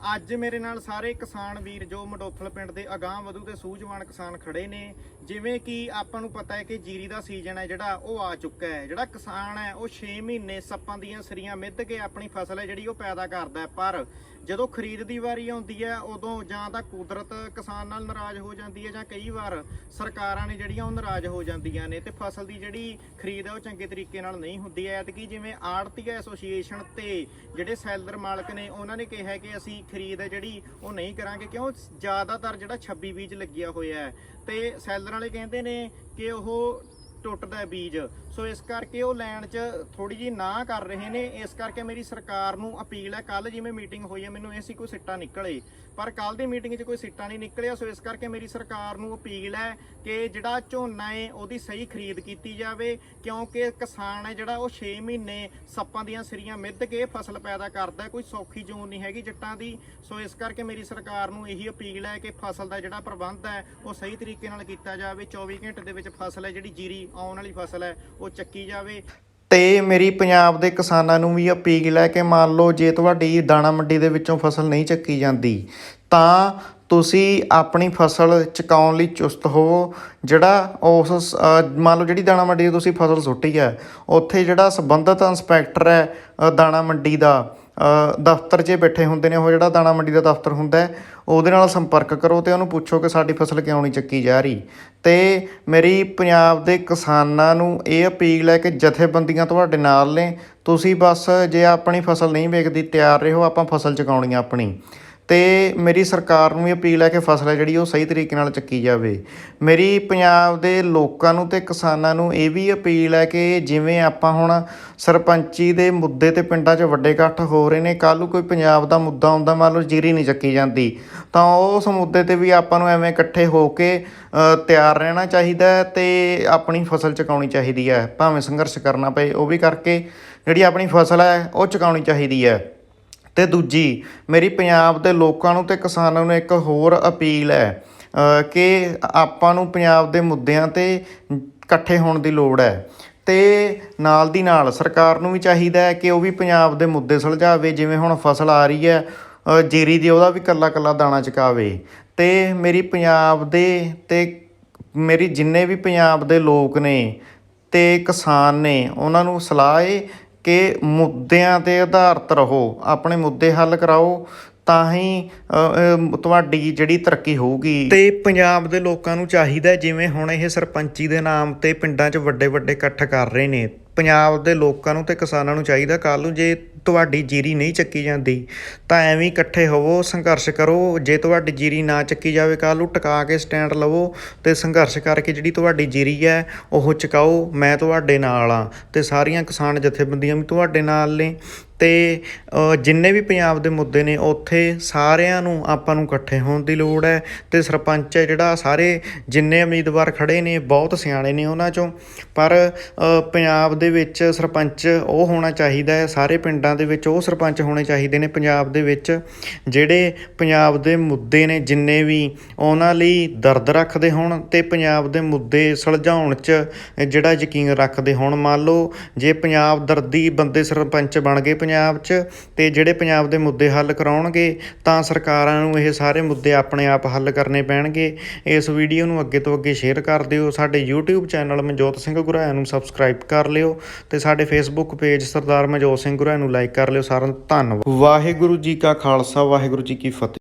ਅੱਜ ਮੇਰੇ ਨਾਲ ਸਾਰੇ ਕਿਸਾਨ ਵੀਰ ਜੋ ਮਡੋਥਲ ਪਿੰਡ ਦੇ ਅਗਾਹ ਵਧੂ ਤੇ ਸੂਝਵਾਨ ਕਿਸਾਨ ਖੜੇ ਨੇ, ਜਿਵੇਂ ਕਿ ਆਪਾਂ ਨੂੰ ਪਤਾ ਹੈ ਕਿ ਜੀਰੀ ਦਾ ਸੀਜ਼ਨ ਹੈ ਜਿਹੜਾ, ਉਹ ਆ ਚੁੱਕਾ ਹੈ। ਜਿਹੜਾ ਕਿਸਾਨ ਹੈ, ਉਹ 6 ਮਹੀਨੇ ਸੱਪਾਂ ਦੀਆਂ ਸਰੀਆਂ ਮਿੱਧ ਕੇ ਆਪਣੀ ਫਸਲ ਹੈ ਜਿਹੜੀ ਉਹ ਪੈਦਾ ਕਰਦਾ ਪਰ ਜਦੋਂ ਖਰੀਦ ਦੀ ਵਾਰੀ ਆਉਂਦੀ ਹੈ, ਉਦੋਂ ਜਾਂ ਤਾਂ ਕੁਦਰਤ ਕਿਸਾਨ ਨਾਲ ਨਾਰਾਜ਼ ਹੋ ਜਾਂਦੀ ਹੈ ਜਾਂ ਕਈ ਵਾਰ ਸਰਕਾਰਾਂ ਨੇ ਜਿਹੜੀਆਂ ਉਹ ਨਾਰਾਜ਼ ਹੋ ਜਾਂਦੀਆਂ ਨੇ ਤੇ ਫਸਲ ਦੀ ਜਿਹੜੀ ਖਰੀਦ ਹੈ, ਉਹ ਚੰਗੇ ਤਰੀਕੇ ਨਾਲ ਨਹੀਂ ਹੁੰਦੀ। ਹੈ ਐਤਕੀ ਜਿਵੇਂ ਆੜਤੀ ਐਸੋਸੀਏਸ਼ਨ ਤੇ ਜਿਹੜੇ ਸੈਲਰ ਮਾਲਕ ਨੇ, ਉਹਨਾਂ ਨੇ ਕਿਹਾ ਕਿ ਅਸੀਂ ਖਰੀਦ ਹੈ ਜਿਹੜੀ ਉਹ ਨਹੀਂ ਕਰਾਂਗੇ, ਕਿਉਂ? ਜ਼ਿਆਦਾਤਰ ਜਿਹੜਾ 26 ਬੀਜ ਲੱਗਿਆ ਹੋਇਆ ਹੈ। ਤੇ ਸੈਲਰ ਵਾਲੇ ਕਹਿੰਦੇ ਨੇ ਕਿ ਉਹ ਟੁੱਟਦਾ ਬੀਜ। ਸੋ ਇਸ ਕਰਕੇ ਉਹ ਲੈਣ 'ਚ ਥੋੜੀ ਜੀ ਨਾ ਕਰ ਰਹੇ ਨੇ। ਇਸ ਕਰਕੇ ਮੇਰੀ ਸਰਕਾਰ ਨੂੰ ਅਪੀਲ ਹੈ ਕੱਲ ਜਿਵੇਂ ਮੀਟਿੰਗ ਹੋਈ ਹੈ, ਮੈਨੂੰ ਇਹ ਸੀ ਕੋਈ ਸਿੱਟਾ ਨਿਕਲੇ। ਪਰ ਕੱਲ ਦੀ ਮੀਟਿੰਗ 'ਚ ਕੋਈ ਸਿੱਟਾ ਨਹੀਂ ਨਿਕਲਿਆ, ਸੋ ਇਸ ਕਰਕੇ ਮੇਰੀ ਸਰਕਾਰ ਨੂੰ ਅਪੀਲ ਹੈ ਕਿ ਜਿਹੜਾ ਝੋਨਾ ਹੈ, ਉਹਦੀ ਸਹੀ ਖਰੀਦ ਕੀਤੀ ਜਾਵੇ, ਕਿਉਂਕਿ ਕਿਸਾਨ ਹੈ ਜਿਹੜਾ, ਉਹ 6 ਮਹੀਨੇ ਸੱਪਾਂ ਦੀਆਂ ਸਿਰੀਆਂ ਮਿੱਧ ਕੇ ਫਸਲ ਪੈਦਾ ਕਰਦਾ ਕੋਈ ਸੌਖੀ ਜੂਨ ਨਹੀਂ ਹੈਗੀ ਜੱਟਾਂ ਦੀ। ਸੋ ਇਸ ਕਰਕੇ ਮੇਰੀ ਸਰਕਾਰ ਨੂੰ ਇਹੀ ਅਪੀਲ ਹੈ ਕਿ ਫਸਲ ਦਾ ਜਿਹੜਾ ਪ੍ਰਬੰਧ ਹੈ, ਉਹ ਸਹੀ ਤਰੀਕੇ ਨਾਲ ਕੀਤਾ ਜਾਵੇ। 24 ਘੰਟੇ ਦੇ ਵਿੱਚ ਫਸਲ ਹੈ, ਜਿਹੜੀ ਜੀਰੀ ਆਉਣ ਵਾਲੀ ਫਸਲ ਹੈ, ਉਹ ਚੱਕੀ ਜਾਵੇ। ਤੇ ਮੇਰੀ ਪੰਜਾਬ ਦੇ ਕਿਸਾਨਾਂ ਨੂੰ ਵੀ ਅਪੀਲ ਹੈ ਕਿ ਮੰਨ ਲਓ ਜੇ ਤੁਹਾਡੀ ਦਾਣਾ ਮੰਡੀ ਦੇ ਵਿੱਚੋਂ ਫਸਲ ਨਹੀਂ ਚੱਕੀ ਜਾਂਦੀ, ਤਾਂ ਤੁਸੀਂ ਆਪਣੀ ਫਸਲ ਚਕਾਉਣ ਲਈ ਚੁਸਤ ਹੋਵੋ। ਜਿਹੜਾ ਉਸ ਮੰਨ ਲਓ ਜਿਹੜੀ ਦਾਣਾ ਮੰਡੀ ਦੀ ਤੁਸੀਂ ਫਸਲ ਸੁੱਟੀ ਹੈ, ਉੱਥੇ ਜਿਹੜਾ ਸੰਬੰਧਿਤ ਇੰਸਪੈਕਟਰ ਹੈ ਦਾਣਾ ਮੰਡੀ ਦਾ ਦਫ਼ਤਰ 'ਚ ਬੈਠੇ ਹੁੰਦੇ ਨੇ, ਉਹ ਜਿਹੜਾ ਦਾਣਾ ਮੰਡੀ ਦਾ ਦਫ਼ਤਰ ਹੁੰਦਾ ਉਹਦੇ ਨਾਲ ਸੰਪਰਕ ਕਰੋ ਤੇ ਉਹਨੂੰ ਪੁੱਛੋ ਕਿ ਸਾਡੀ ਫਸਲ ਕਿਉਂ ਨਹੀਂ ਚੱਕੀ ਜਾ ਰਹੀ। ਤੇ ਮੇਰੀ ਪੰਜਾਬ ਦੇ ਕਿਸਾਨਾਂ ਨੂੰ ਇਹ ਅਪੀਲ ਹੈ ਕਿ ਜਥੇਬੰਦੀਆਂ ਤੁਹਾਡੇ ਨਾਲ ਨੇ, ਤੁਸੀਂ ਬਸ ਜੇ ਆਪਣੀ ਫਸਲ ਨਹੀਂ ਵੇਚਦੀ ਤਿਆਰ ਰਹੋ, ਆਪਾਂ ਫਸਲ ਚਕਾਉਣੀ ਆਪਣੀ। ਤੇ ਮੇਰੀ ਸਰਕਾਰ ਨੂੰ ਵੀ ਅਪੀਲ ਹੈ ਕਿ ਫਸਲ ਹੈ ਜਿਹੜੀ ਉਹ ਸਹੀ ਤਰੀਕੇ ਨਾਲ ਚੱਕੀ ਜਾਵੇ। ਮੇਰੀ ਪੰਜਾਬ ਦੇ ਲੋਕਾਂ ਨੂੰ ਤੇ ਕਿਸਾਨਾਂ ਨੂੰ ਇਹ ਵੀ ਅਪੀਲ ਹੈ ਕਿ ਜਿਵੇਂ ਆਪਾਂ ਹੁਣ ਸਰਪੰਚੀ ਦੇ ਮੁੱਦੇ ਤੇ ਪਿੰਡਾਂ 'ਚ ਵੱਡੇ ਇਕੱਠ ਹੋ ਰਹੇ ਨੇ, ਕੱਲ੍ਹ ਨੂੰ ਕੋਈ ਪੰਜਾਬ ਦਾ ਮੁੱਦਾ ਆਉਂਦਾ, ਮੰਨ ਲਓ ਜੀਰੀ ਨਹੀਂ ਚੱਕੀ ਜਾਂਦੀ, ਤਾਂ ਉਸ ਮੁੱਦੇ ਤੇ ਵੀ ਆਪਾਂ ਨੂੰ ਐਵੇਂ ਇਕੱਠੇ ਹੋ ਕੇ ਤਿਆਰ ਰਹਿਣਾ ਚਾਹੀਦਾ ਹੈ ਤੇ ਆਪਣੀ ਫਸਲ ਚਕਾਉਣੀ ਚਾਹੀਦੀ ਹੈ। ਭਾਵੇਂ ਸੰਘਰਸ਼ ਕਰਨਾ ਪਏ, ਉਹ ਵੀ ਕਰਕੇ ਜਿਹੜੀ ਆਪਣੀ ਫਸਲ ਹੈ, ਉਹ ਚਕਾਉਣੀ ਚਾਹੀਦੀ ਹੈ। ਤੇ ਦੂਜੀ, ਮੇਰੀ ਪੰਜਾਬ ਦੇ ਲੋਕਾਂ ਨੂੰ ਤੇ ਕਿਸਾਨਾਂ ਨੂੰ ਇੱਕ ਹੋਰ ਅਪੀਲ ਹੈ ਕਿ ਆਪਾਂ ਨੂੰ ਪੰਜਾਬ ਦੇ ਮੁੱਦਿਆਂ ਤੇ ਇਕੱਠੇ ਹੋਣ ਦੀ ਲੋੜ ਹੈ। ਤੇ ਨਾਲ ਦੀ ਨਾਲ ਸਰਕਾਰ ਨੂੰ ਵੀ ਚਾਹੀਦਾ ਹੈ ਕਿ ਉਹ ਵੀ ਪੰਜਾਬ ਦੇ ਮੁੱਦੇ ਸੁਲਝਾਵੇ, ਜਿਵੇਂ ਹੁਣ ਫਸਲ ਆ ਰਹੀ ਹੈ ਜੀਰੀ ਦੀ ਉਹਦਾ ਵੀ ਕੱਲਾ ਕੱਲਾ ਦਾਣਾ ਚਕਾਵੇ। ਤੇ ਮੇਰੀ ਪੰਜਾਬ ਦੇ ਤੇ ਮੇਰੀ ਜਿੰਨੇ ਵੀ ਪੰਜਾਬ ਦੇ ਲੋਕ ਨੇ ਤੇ ਕਿਸਾਨ ਨੇ, ਉਹਨਾਂ ਨੂੰ ਸਲਾਹ ਏ ਕਿ ਮੁੱਦਿਆਂ ਤੇ ਆਧਾਰਿਤ ਰਹੋ ਆਪਣੇ ਮੁੱਦੇ ਹੱਲ ਕਰਾਓ ਤਾਂ ਹੀ ਤੁਹਾਡੀ ਜਿਹੜੀ ਤਰੱਕੀ ਹੋਊਗੀ। ਤੇ ਪੰਜਾਬ ਦੇ ਲੋਕਾਂ ਨੂੰ ਚਾਹੀਦਾ ਜਿਵੇਂ ਹੁਣ ਇਹ ਸਰਪੰਚੀ ਦੇ ਨਾਮ ਤੇ ਪਿੰਡਾਂ 'ਚ ਵੱਡੇ ਵੱਡੇ ਇਕੱਠ ਕਰ ਰਹੇ ਨੇ। ਪੰਜਾਬ ਦੇ ਲੋਕਾਂ ਨੂੰ ਤੇ ਕਿਸਾਨਾਂ ਨੂੰ ਚਾਹੀਦਾ ਕੱਲ ਨੂੰ ਜੇ ਤੁਹਾਡੀ ਜੀਰੀ ਨਹੀਂ ਚੱਕੀ ਜਾਂਦੀ, ਤਾਂ ਐਵੇਂ ਇਕੱਠੇ ਹੋਵੋ, ਸੰਘਰਸ਼ ਕਰੋ। ਜੇ ਤੁਹਾਡੀ ਜੀਰੀ ਨਾ ਚੱਕੀ ਜਾਵੇ ਕੱਲ ਨੂੰ ਟਿਕਾ ਕੇ ਸਟੈਂਡ ਲਵੋ ਤੇ ਸੰਘਰਸ਼ ਕਰਕੇ ਜਿਹੜੀ ਤੁਹਾਡੀ ਜੀਰੀ ਹੈ, ਉਹ ਚਕਾਓ। ਮੈਂ ਤੁਹਾਡੇ ਨਾਲ ਆ ਤੇ ਸਾਰੀਆਂ ਕਿਸਾਨ ਜਥੇਬੰਦੀਆਂ ਵੀ ਤੁਹਾਡੇ ਨਾਲ ਨੇ। ਤੇ ਜਿੰਨੇ ਵੀ ਪੰਜਾਬ ਦੇ ਮੁੱਦੇ ਨੇ, ਉੱਥੇ ਸਾਰਿਆਂ ਨੂੰ ਆਪਾਂ ਨੂੰ ਇਕੱਠੇ ਹੋਣ ਦੀ ਲੋੜ ਹੈ ਅਤੇ ਸਰਪੰਚ ਹੈ ਜਿਹੜਾ, ਸਾਰੇ ਜਿੰਨੇ ਉਮੀਦਵਾਰ ਖੜ੍ਹੇ ਨੇ, ਬਹੁਤ ਸਿਆਣੇ ਨੇ ਉਹਨਾਂ ਚੋਂ। ਪਰ ਪੰਜਾਬ ਦੇ ਵਿੱਚ ਸਰਪੰਚ ਉਹ ਹੋਣਾ ਚਾਹੀਦਾ ਹੈ, ਸਾਰੇ ਪਿੰਡਾਂ ਦੇ ਵਿੱਚ ਉਹ ਸਰਪੰਚ ਹੋਣੇ ਚਾਹੀਦੇ ਨੇ ਪੰਜਾਬ ਦੇ ਵਿੱਚ, ਜਿਹੜੇ ਪੰਜਾਬ ਦੇ ਮੁੱਦੇ ਨੇ, ਜਿੰਨੇ ਵੀ ਉਹਨਾਂ ਲਈ ਦਰਦ ਰੱਖਦੇ ਹੋਣ ਤੇ ਪੰਜਾਬ ਦੇ ਮੁੱਦੇ ਸੁਲਝਾਉਣ 'ਚ ਜਿਹੜਾ ਯਕੀਨ ਰੱਖਦੇ ਹੋਣ। ਮੰਨ ਲਓ, ਜੇ ਪੰਜਾਬ ਦਰਦੀ ਬੰਦੇ ਸਰਪੰਚ ਬਣ ਗਏ ਪੰਜਾਬ 'ਚ ਤੇ ਜਿਹੜੇ ਪੰਜਾਬ ਦੇ ਮੁੱਦੇ ਹੱਲ ਕਰਾਉਣਗੇ, ਤਾਂ ਸਰਕਾਰਾਂ ਨੂੰ ਇਹ ਸਾਰੇ ਮੁੱਦੇ ਆਪਣੇ ਆਪ ਹੱਲ ਕਰਨੇ ਪੈਣਗੇ। ਇਸ ਵੀਡੀਓ ਨੂੰ ਅੱਗੇ ਤੋਂ ਅੱਗੇ ਸ਼ੇਅਰ ਕਰ ਦਿਓ। ਸਾਡੇ YouTube ਚੈਨਲ ਮਨਜੋਤ ਸਿੰਘ ਗੁਰਾਇਆ ਨੂੰ ਸਬਸਕ੍ਰਾਈਬ ਕਰ ਲਿਓ ਤੇ ਸਾਡੇ Facebook ਪੇਜ ਸਰਦਾਰ ਮਨਜੋਤ ਸਿੰਘ ਗੁਰਾਇਆ ਨੂੰ ਲਾਈਕ ਕਰ ਲਿਓ। ਸਾਰਿਆਂ ਦਾ ਧੰਨਵਾਦ। ਵਾਹਿਗੁਰੂ ਜੀ ਕਾ ਖਾਲਸਾ, ਵਾਹਿਗੁਰੂ ਜੀ ਕੀ ਫਤਿਹ।